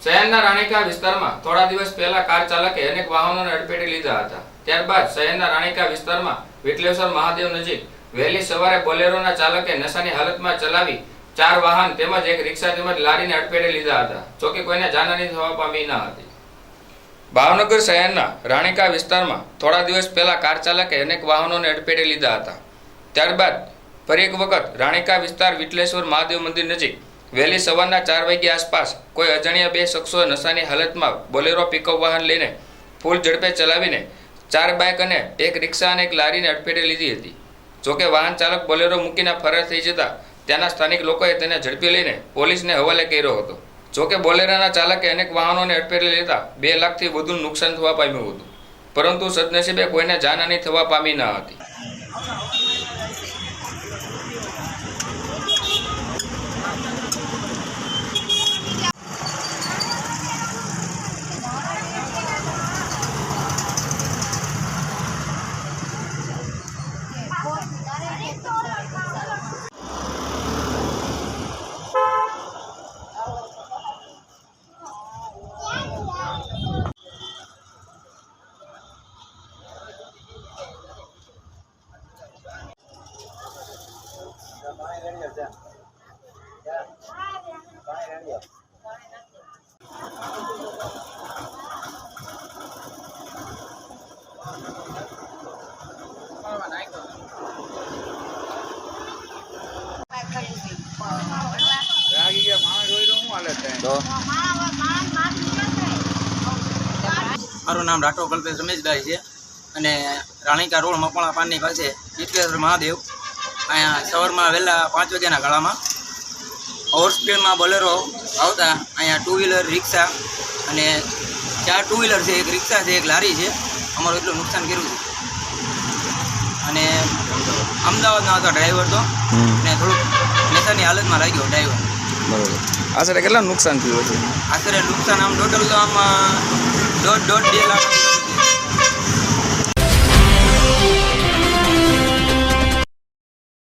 શહેરના રાણીકા વિસ્તારમાં થોડા દિવસ પહેલા કાર ચાલકે અનેક વાહનોને અડફેટે લીધા હતા. ત્યારબાદ શહેરના રાણીકા વિસ્તારમાં વિટલેશ્વર મહાદેવ નજીક વહેલી સવારે બોલેરોના ચાલકે નશાની હાલતમાં ચલાવી ચાર વાહન તેમજ એક રિક્ષા તેમજ લારીને અડફેટે લીધા હતા જોકે કોઈને જાનહાની થવા પામી ન હતી. ભાવનગર શહેરના રાણીકા વિસ્તારમાં થોડા દિવસ પહેલા કાર ચાલકે અનેક વાહનોને અડફેટે લીધા હતા. ત્યારબાદ ફરી એક વખત રાણીકા વિસ્તાર વિટલેશ્વર મહાદેવ મંદિર નજીક વહેલી સવારના ચાર વાગ્યા આસપાસ કોઈ અજાણ્યા બે શખ્સોએ નશાની હાલતમાં બોલેરો પિકઅપ વાહન લઈને ફૂલ ઝડપે ચલાવીને ચાર બાઇક અને એક રિક્ષા અને એક લારીને અડફેટે લીધી હતી. જોકે વાહન ચાલક બોલેરો મૂકીને ફરાર થઈ જતા ત્યાંના સ્થાનિક લોકોએ તેને ઝડપી લઈને પોલીસને હવાલે કર્યો હતો. જોકે બોલેરાના ચાલકે અનેક વાહનોને અડફેટે લેતા બે લાખથી વધુ નુકસાન થવા પામ્યું હતું. પરંતુ સદનસીબે કોઈને જાનહાની થવા પામી ન હતી. મારું નામ રાઠો કલ્પેશ રમેશભાઈ છે અને રાણીકા રોડ મકવાણા પાનની પાસે વિશ્વેશ્વર મહાદેવ. અહીંયા સવારમાં વહેલા પાંચ વાગ્યાના ગાળામાં ઓવર સ્પીડમાં બોલેરો આવતા અહીંયા ટુ વ્હીલર રિક્ષા અને ચાર ટુ વ્હીલર છે એક રિક્ષા છે એક લારી છે. અમારું એટલું નુકસાન કર્યું છે. અને અમદાવાદનો હતો ડ્રાઈવર તો અને થોડુંક નેતાની હાલતમાં લાગ્યો ડ્રાઈવર બરાબર. આશરે કેટલા નુકસાન થયું હતું? આશરે નુકસાન આમ ટોટલ તો આમ દોઢ દોઢ બે લાખ